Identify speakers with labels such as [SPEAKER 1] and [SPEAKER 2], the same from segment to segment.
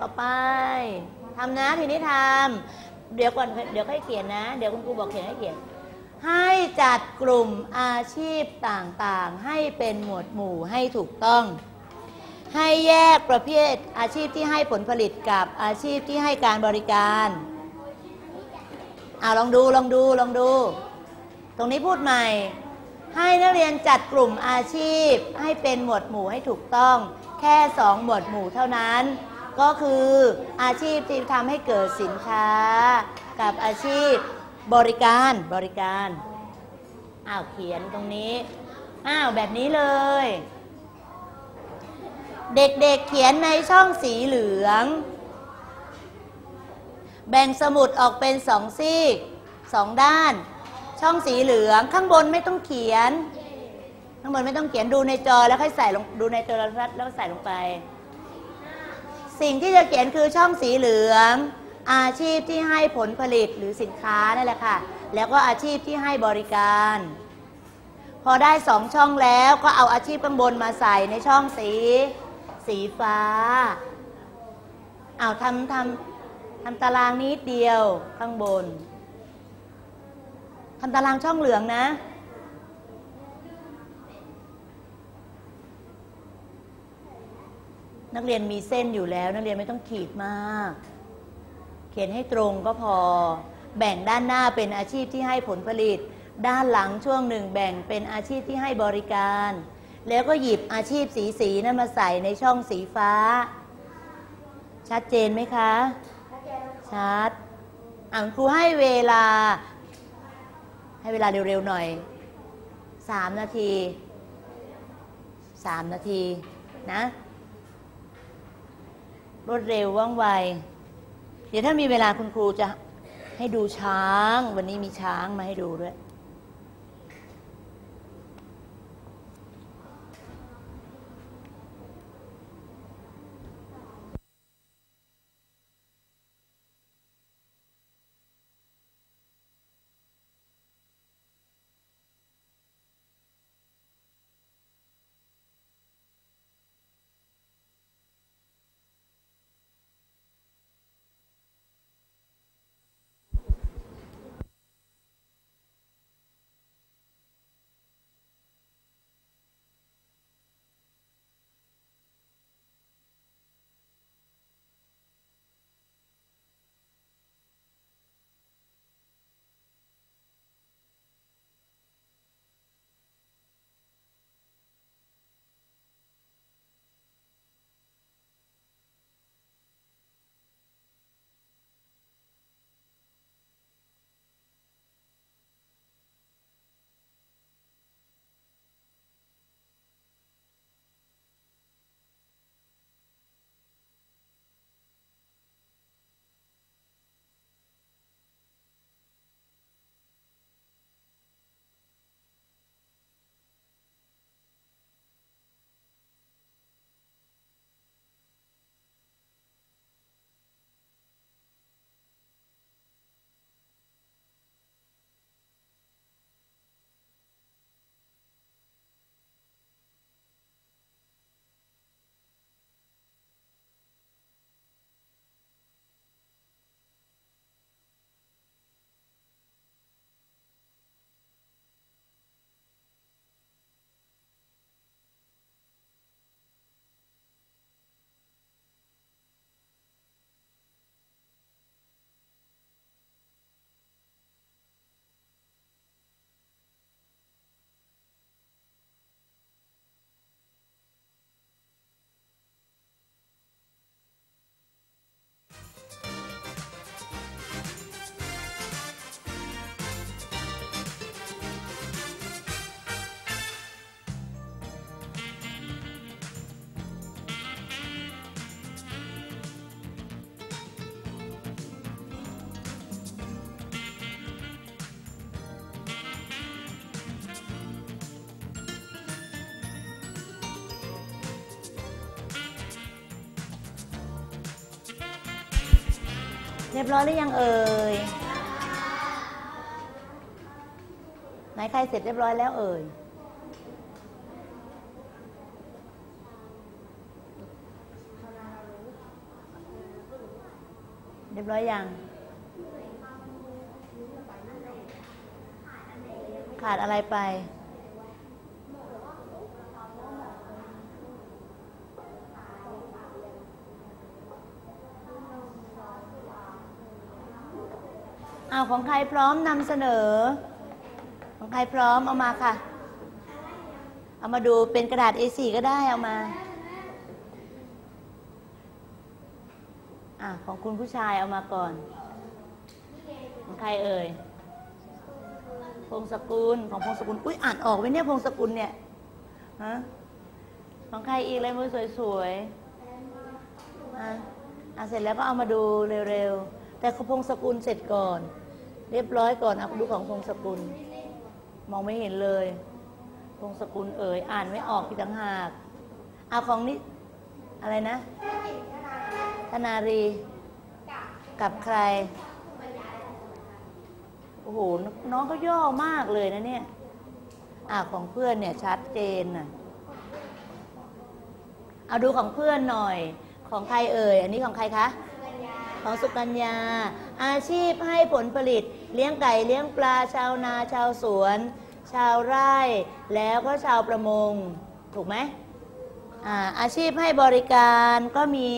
[SPEAKER 1] ต่อไปทำนะทีนี้ทำเดี๋ยวก่อนเดี๋ยวค่อยเขียนนะ เดี๋ยวคุณครูบอกเขียนให้เขียน ให้จัดกลุ่มอาชีพต่างๆ ให้เป็นหมวดหมู่ให้ถูกต้อง ให้แยกประเภทอาชีพที่ให้ผลผลิตกับอาชีพที่ให้การบริการเอาลองดูลองดูลองดู ตรงนี้พูดใหม่ ให้นักเรียนจัดกลุ่มอาชีพ ให้เป็นหมวดหมู่ให้ถูกต้อง แค่สองหมวดหมู่เท่านั้น ก็คืออาชีพที่ทำให้เกิดสินค้า กับอาชีพบริการบริการอ้าวเขียนตรงนี้อ้าวแบบนี้เลย เด็กๆเเขียนในช่องสีเหลือง แบ่งสมุดออกเป็นสองซีกสองด้าน ช่องสีเหลืองข้างบนไม่ต้องเขียน ข้างบนไม่ต้องเขียนดูในจอแล้วค่อยใส่ลงดูในโทรทัศน์แล้วใส่ลงไป สิ่งที่จะเขียนคือช่องสีเหลือง อาชีพที่ให้ผลผลิตหรือสินค้านั่นแหละค่ะ แล้วก็อาชีพที่ให้บริการ พอได้สองช่องแล้วก็เอาอาชีพข้างบนมาใส่ในช่องสี สีฟ้าเอาทำทำทำตารางนิดเดียวข้างบนทำตารางช่องเหลืองนะ นักเรียนมีเส้นอยู่แล้ว นักเรียนไม่ต้องขีดมาก เขียนให้ตรงก็พอ แบ่งด้านหน้าเป็นอาชีพที่ให้ผลผลิต ด้านหลังช่วงหนึ่งแบ่งเป็นอาชีพที่ให้บริการ แล้วก็หยิบอาชีพสีสีนั้นมาใส่ในช่องสีฟ้า ชัดเจนไหมคะ ชัดอ่านครูให้เวลา ให้เวลาเร็วๆหน่อยสามนาทีสามนาทีนะ รวดเร็วว่องไว เดี๋ยวถ้ามีเวลาคุณครูจะให้ดูช้าง วันนี้มีช้างมาให้ดูด้วย เรียบร้อยหรือยังเอ่ยไหนใครเสร็จเรียบร้อยแล้วเอ่ยเรียบร้อยยัง ขาดอะไรไป เอาของใครพร้อมนำเสนอ ของใครพร้อมเอามาค่ะ เอามาดูเป็นกระดาษ A4 ก็ได้เอามาอะของคุณผู้ชายเอามาก่อน ของใครเอ่ย พงศกุลของพงศกุล อุ้ยอ่านออกไหมเนี่ยพงศกุลเนี่ย ฮะ ของใครอีกเลยมือสวยๆอะอะเสร็จแล้วก็เอามาดูเร็วๆ แต่ขพงศกุลเสร็จก่อน เรียบร้อยก่อนเอาดูของพงศกุล มองไม่เห็นเลย พงศกุลเอ่ยอ่านไม่ออกอีกต่างหากเอาของนี้อะไรนะธนารีกับใคร โอ้โห น้องก็ย่อมากเลยนะเนี่ย อ่าของเพื่อนเนี่ยชัดเจนน่ะ เอาดูของเพื่อนหน่อย ของใครเอ่ย อันนี้ของใครคะ ของสุกัญญา อาชีพให้ผลผลิต เลี้ยงไก่เลี้ยงปลาชาวนาชาวสวน ชาวไร่ แล้วก็ชาวประมง ถูกไหมอาอาชีพให้บริการก็มี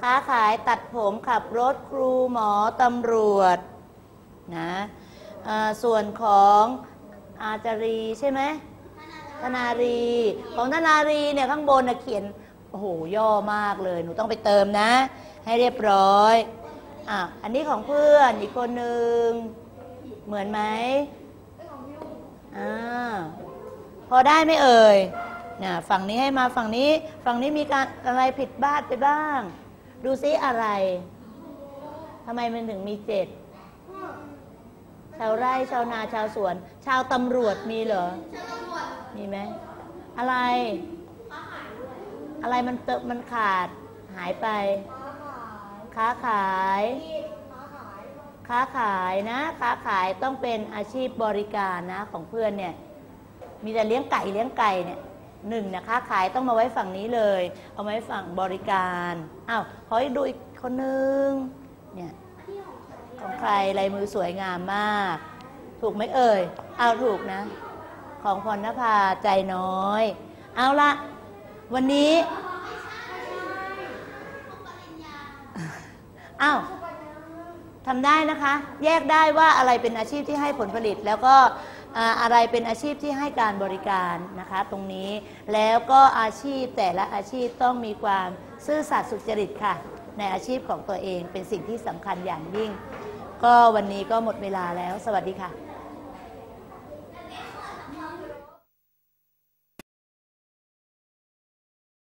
[SPEAKER 1] ค้าขายตัดผมขับรถครูหมอตำรวจนะส่วนของอาจารีใช่ไหมธนารี ของธนารีเนี่ยข้างบนเขียน โอ้โห ย่อมากเลย หนูต้องไปเติมนะ ให้เรียบร้อยอะอันนี้ของเพื่อนอีกคนหนึ่งเหมือนไหมอ่าพอได้ไหมเอ่ยน่ะฝั่งนี้ให้มาฝั่งนี้ฝั่งนี้มีการอะไรผิดบ้าไปบ้าง ดูซิอะไรทำไมมันถึงมีเจ็ดชาวไร่ชาวนาชาวสวน ชาวตำรวจมีเหรอมีไหมอะไร อะไรมันเติมมันขาดหายไป ค้าขาย ค้าขายนะ ค้าขายต้องเป็นอาชีพบริการนะ ของเพื่อนเนี่ย มีแต่เลี้ยงไก่เลี้ยงไก่เนี่ยหนึ่งนะค้าขายต้องมาไว้ฝั่งนี้เลย เอาไว้ฝั่งบริการอ้าวขออีกดูอีกคนนึงเนี่ยของใครลายมือสวยงามมาก ถูกไหมเอ่ยเอาถูกนะ ของพรณภาใจน้อย เอาละวันนี้ อ้าวทำได้นะคะ แยกได้ว่าอะไรเป็นอาชีพที่ให้ผลผลิต แล้วก็อ่าอะไรเป็นอาชีพที่ให้การบริการนะคะ ตรงนี้แล้วก็อาชีพแต่ละอาชีพต้องมีความซื่อสัตย์สุจริตค่ะ ในอาชีพของตัวเองเป็นสิ่งที่สำคัญอย่างยิ่ง ก็วันนี้ก็หมดเวลาแล้ว สวัสดีค่ะ